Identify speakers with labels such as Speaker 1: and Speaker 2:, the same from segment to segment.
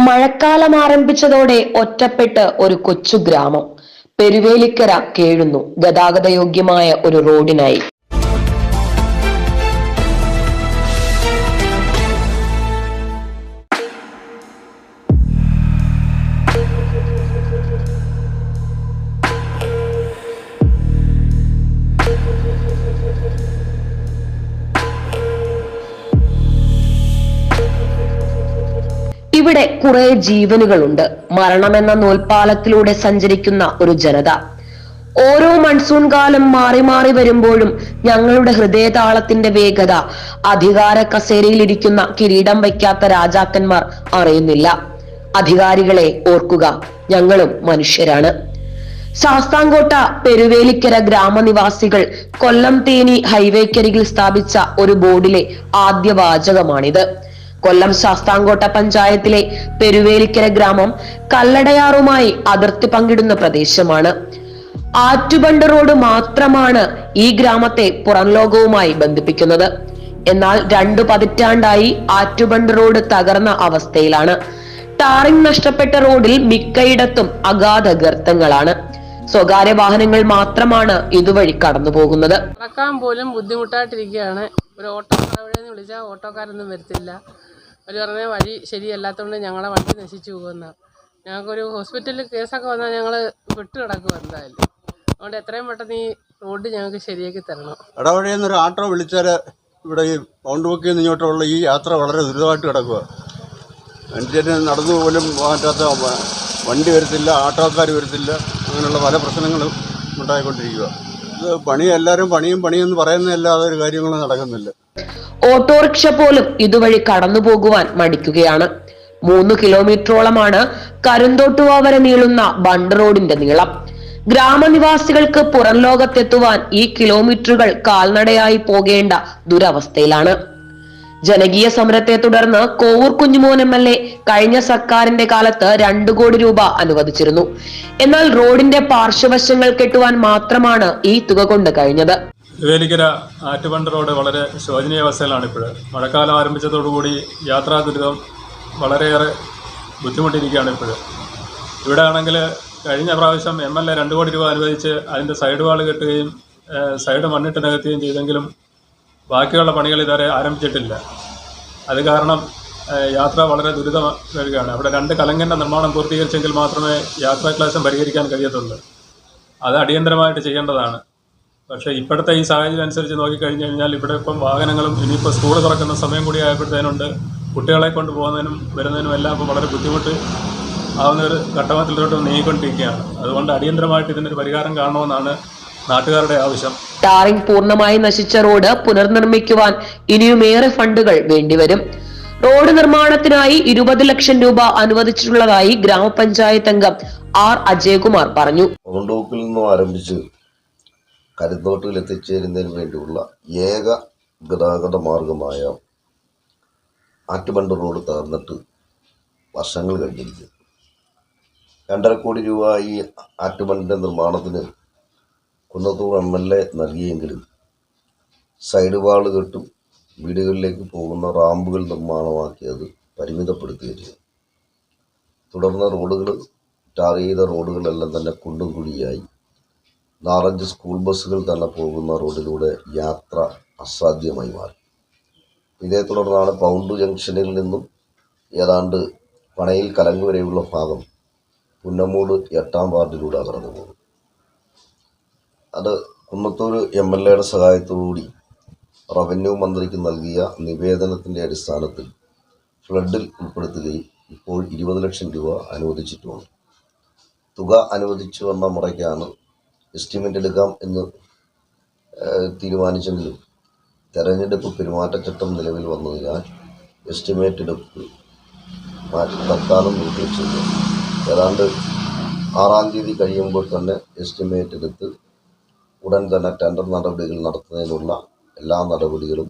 Speaker 1: മഴക്കാലം ആരംഭിച്ചതോടെ ഒറ്റപ്പെട്ട് ഒരു കൊച്ചു ഗ്രാമം. പെരുവേലിക്കര കേഴുന്നു. ഗതാഗതയോഗ്യമായ ഒരു റോഡിനായി. കുറെ ജീവനുകളുണ്ട്. മരണമെന്ന നൂൽപാലത്തിലൂടെ സഞ്ചരിക്കുന്ന ഒരു ജനത. ഓരോ മൺസൂൺ കാലം മാറി മാറി വരുമ്പോഴും ഞങ്ങളുടെ ഹൃദയതാളത്തിന്റെ വേഗത അധികാര കസേരയിലിരിക്കുന്ന കിരീടം വയ്ക്കാത്ത രാജാക്കന്മാർ അറിയുന്നില്ല. അധികാരികളെ ഓർക്കുക ഞങ്ങളും മനുഷ്യരാണ്. ശാസ്താംകോട്ട പെരുവേലിക്കര ഗ്രാമനിവാസികൾ കൊല്ലം തേനി ഹൈവേക്കരികിൽ സ്ഥാപിച്ച ഒരു ബോർഡിലെ ആദ്യ വാചകമാണിത് കൊല്ലം ശാസ്താംകോട്ട പഞ്ചായത്തിലെ പെരുവേലിക്കര ഗ്രാമം കല്ലടയാറുമായി അതിർത്തി പങ്കിടുന്ന പ്രദേശമാണ്. ആറ്റുബണ്ട് റോഡ് മാത്രമാണ് ഈ ഗ്രാമത്തെ പുറം ലോകവുമായി ബന്ധിപ്പിക്കുന്നത്. എന്നാൽ രണ്ടു പതിറ്റാണ്ടായി ആറ്റുബണ്ട് റോഡ് തകർന്ന അവസ്ഥയിലാണ്. ടാറിംഗ് നഷ്ടപ്പെട്ട റോഡിൽ മിക്കയിടത്തും അഗാധ ഗർത്തങ്ങളാണ്. സ്വകാര്യ വാഹനങ്ങൾ മാത്രമാണ് ഇതുവഴി കടന്നു പോകുന്നത്
Speaker 2: പോലും ബുദ്ധിമുട്ടായിട്ടിരിക്കുകയാണ്. ഒരു ഓട്ടോ കടവഴയെന്ന് വിളിച്ചാൽ ഓട്ടോക്കാരൊന്നും വരത്തില്ല. അവർ പറഞ്ഞ വഴി ശരിയല്ലാത്തതുകൊണ്ട് ഞങ്ങളെ വണ്ടി നശിച്ചു പോകുന്ന ഞങ്ങൾക്കൊരു ഹോസ്പിറ്റലിൽ കേസൊക്കെ വന്നാൽ ഞങ്ങൾ വിട്ട് കിടക്കും എന്തായാലും. അതുകൊണ്ട് എത്രയും പെട്ടെന്ന് ഈ റോഡ് ഞങ്ങൾക്ക് ശരിയാക്കി തരണം.
Speaker 3: ഇടവഴിയിൽ നിന്നൊരു ആട്ടോ വിളിച്ചാൽ ഇവിടെ ഈ പൗണ്ട് ബുക്കിൽ നിന്ന് ഇങ്ങോട്ടുള്ള ഈ യാത്ര വളരെ ദുരിതമായിട്ട് കിടക്കുക മനുഷ്യന് നടന്നു പോലും പോകാറ്റാത്ത വണ്ടി വരത്തില്ല ആട്ടോക്കാർ വരത്തില്ല അങ്ങനെയുള്ള പല പ്രശ്നങ്ങളും ഉണ്ടായിക്കൊണ്ടിരിക്കുക പണി എല്ലാവരും പണിയും പണിയെന്ന് പറയുന്നതല്ലാതെ ഒരു കാര്യങ്ങളും നടക്കുന്നില്ല.
Speaker 1: ഓട്ടോറിക്ഷ പോലും ഇതുവഴി കടന്നു പോകുവാൻ മടിക്കുകയാണ്. മൂന്ന് കിലോമീറ്ററോളമാണ് കരുന്തോട്ടുവ വരെ നീളുന്ന ബണ്ട് റോഡിന്റെ നീളം. ഗ്രാമനിവാസികൾക്ക് പുറം ലോകത്തെത്തുവാൻ ഈ കിലോമീറ്ററുകൾ കാൽനടയായി പോകേണ്ട ദുരവസ്ഥയിലാണ്. ജനകീയ സമരത്തെ തുടർന്ന് Kovoor Kunjumon M L A കഴിഞ്ഞ സർക്കാരിന്റെ കാലത്ത് രണ്ടു കോടി രൂപ അനുവദിച്ചിരുന്നു. എന്നാൽ റോഡിന്റെ പാർശ്വവശങ്ങൾ കെട്ടുവാൻ മാത്രമാണ് ഈ തുക കൊണ്ട് കഴിഞ്ഞത്.
Speaker 4: വേലിക്കര ആറ്റുപണ്ട് റോഡ് വളരെ ശോചനീയ അവസ്ഥയിലാണ് ഇപ്പോൾ മഴക്കാലം ആരംഭിച്ചതോടുകൂടി യാത്രാ ദുരിതം വളരെയേറെ ബുദ്ധിമുട്ടിയിരിക്കുകയാണ് ഇപ്പോൾ ഇവിടെ ആണെങ്കിൽ കഴിഞ്ഞ പ്രാവശ്യം എം എൽ എ രണ്ട് കോടി രൂപ അനുവദിച്ച് അതിന്റെ സൈഡ് വാൾ കെട്ടുകയും സൈഡ് മണ്ണിട്ട് നികത്തുകയും ചെയ്തെങ്കിലും ബാക്കിയുള്ള പണികൾ ഇതുവരെ ആരംഭിച്ചിട്ടില്ല. അത് കാരണം യാത്ര വളരെ ദുരിതം വരികയാണ്. അവിടെ രണ്ട് കലങ്കന്റെ നിർമ്മാണം പൂർത്തീകരിച്ചെങ്കിൽ മാത്രമേ യാത്രാ ക്ലാസം പരിഹരിക്കാൻ കഴിയത്തുള്ളൂ. അത് അടിയന്തരമായിട്ട് ചെയ്യേണ്ടതാണ്. പക്ഷേ ഇപ്പോഴത്തെ ഈ സാഹചര്യം അനുസരിച്ച് നോക്കിക്കഴിഞ്ഞ് കഴിഞ്ഞാൽ ഇവിടെ ഇപ്പം വാഹനങ്ങളും ഇനിയിപ്പോൾ സ്കൂൾ തുറക്കുന്ന സമയം കൂടി ആയപ്പോഴത്തേനുണ്ട്. കുട്ടികളെ കൊണ്ട് പോകുന്നതിനും വരുന്നതിനും എല്ലാം ഇപ്പോൾ വളരെ ബുദ്ധിമുട്ട് ആവുന്ന ഒരു ഘട്ടത്തിലോട്ട് നീങ്ങിക്കൊണ്ടിരിക്കുകയാണ്. അതുകൊണ്ട് അടിയന്തരമായിട്ട് ഇതിനൊരു പരിഹാരം കാണണമെന്നാണ് നാട്ടുകാരുടെ ആവശ്യം.
Speaker 1: ടാറിംഗ് പൂർണമായി നശിച്ച റോഡ് പുനർനിർമ്മിക്കുവാൻ ഇനിയുമേറെ ഫണ്ടുകൾ വേണ്ടിവരും. റോഡ് നിർമ്മാണത്തിനായി ഇരുപത് ലക്ഷം രൂപ അനുവദിച്ചിട്ടുള്ളതായി ഗ്രാമപഞ്ചായത്ത് അംഗം ആർ അജയകുമാർ പറഞ്ഞു.
Speaker 5: കൊണ്ടോക്കിൽ നിന്നും ആരംഭിച്ച് കരുത്തോട്ടിൽ എത്തിച്ചേരുന്നതിന് വേണ്ടിയുള്ള ഏക ഗതാഗത മാർഗമായ ആറ്റുബണ്ട് റോഡ് തകർന്നിട്ട് വർഷങ്ങൾ കഴിഞ്ഞിരിക്കുന്നു. രണ്ടര കോടി രൂപ ഈ ആറ്റുബണ്ടിന്റെ നിർമ്മാണത്തിന് കുന്നത്തൂർ എം എൽ എ നൽകിയെങ്കിലും സൈഡ് വാൾ കെട്ടും വീടുകളിലേക്ക് പോകുന്ന റാമ്പുകൾ നിർമ്മാണമാക്കിയത് പരിമിതപ്പെടുത്തിയിരുന്നു തുടർന്ന് റോഡുകൾ ടാർ ചെയ്ത റോഡുകളെല്ലാം തന്നെ കുണ്ടും കുഴിയായി നാലഞ്ച് സ്കൂൾ ബസ്സുകൾ തന്നെ പോകുന്ന റോഡിലൂടെ യാത്ര അസാധ്യമായി മാറി. ഇതേ തുടർന്നാണ് പൗണ്ട് ജംഗ്ഷനിൽ നിന്നും ഏതാണ്ട് പണയിൽ കലങ്ക് വരെയുള്ള ഭാഗം പുന്നമൂട് എട്ടാം വാർഡിലൂടെ അകർന്നു പോകും അത് കുന്നത്തൂർ എം എൽ എയുടെ സഹായത്തോടുകൂടി റവന്യൂ മന്ത്രിക്ക് നൽകിയ നിവേദനത്തിന്റെ അടിസ്ഥാനത്തിൽ ഫ്ലഡിൽ ഉൾപ്പെടുത്തുകയും ഇപ്പോൾ ഇരുപത് ലക്ഷം രൂപ അനുവദിച്ചിട്ടുമുണ്ട് തുക അനുവദിച്ചു വന്ന മുറയ്ക്കാണ് എസ്റ്റിമേറ്റ് എടുക്കാം എന്ന് തീരുമാനിച്ചെങ്കിലും തെരഞ്ഞെടുപ്പ് പെരുമാറ്റച്ചട്ടം നിലവിൽ വന്നതിനാൽ എസ്റ്റിമേറ്റ് എടുപ്പ് മാറ്റി തൽക്കാലം നിർത്തിവെച്ചിരുന്നു ഏതാണ്ട് ആറാം തീയതി കഴിയുമ്പോൾ തന്നെ എസ്റ്റിമേറ്റ് എടുത്ത് ഉടൻ തന്നെ ടെൻഡർ നടപടികൾ നടത്തുന്നതിനുള്ള എല്ലാ നടപടികളും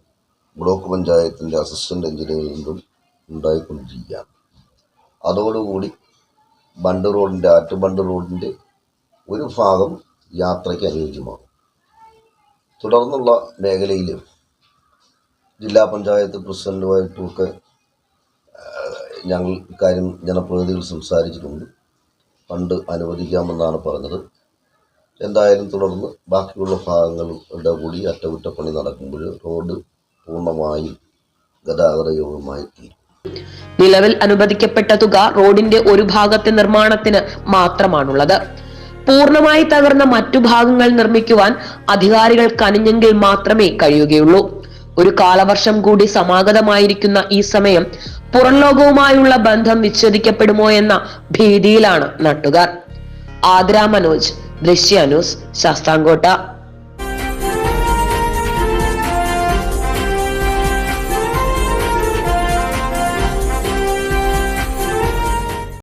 Speaker 5: ബ്ലോക്ക് പഞ്ചായത്തിന്റെ അസിസ്റ്റന്റ് എഞ്ചിനീയറിൽ നിന്നും ഉണ്ടായിക്കൊണ്ടിരിക്കുകയാണ്. അതോടുകൂടി ബണ്ട് റോഡിന്റെ ആറ്റുബണ്ട് റോഡിന്റെ ഒരു ഭാഗം യാത്രയ്ക്ക് അനുയോജ്യമാകും. തുടർന്നുള്ള മേഖലയിൽ ജില്ലാ പഞ്ചായത്ത് പ്രസിഡന്റുമായിട്ടുമൊക്കെ ഞങ്ങൾ ഇക്കാര്യം ജനപ്രതിനിധികൾ സംസാരിച്ചിട്ടുണ്ട്. ഫണ്ട് അനുവദിക്കാമെന്നാണ് പറഞ്ഞത്. എന്തായാലും തുടർന്ന് ബാക്കിയുള്ള ഭാഗങ്ങളുടെ കൂടി അറ്റകുറ്റപ്പണി നടക്കുമ്പോൾ റോഡ് പൂർണമായും ഗതാഗതയോഗ്യമായി തീരും.
Speaker 1: നിലവിൽ അനുവദിക്കപ്പെട്ട തുക റോഡിന്റെ ഒരു ഭാഗത്തെ നിർമ്മാണത്തിന് മാത്രമാണുള്ളത്. പൂർണമായി തകർന്ന മറ്റു ഭാഗങ്ങൾ നിർമ്മിക്കുവാൻ അധികാരികൾ കനിഞ്ഞെങ്കിൽ മാത്രമേ കഴിയുകയുള്ളൂ. ഒരു കാലവർഷം കൂടി സമാഗതമായിരിക്കുന്ന ഈ സമയം പുറം ലോകവുമായുള്ള ബന്ധം വിച്ഛേദിക്കപ്പെടുമോ എന്ന ഭീതിയിലാണ് നാട്ടുകാർ. ആദ്ര മനോജ് ദൃശ്യ ന്യൂസ് ശാസ്താംകോട്ട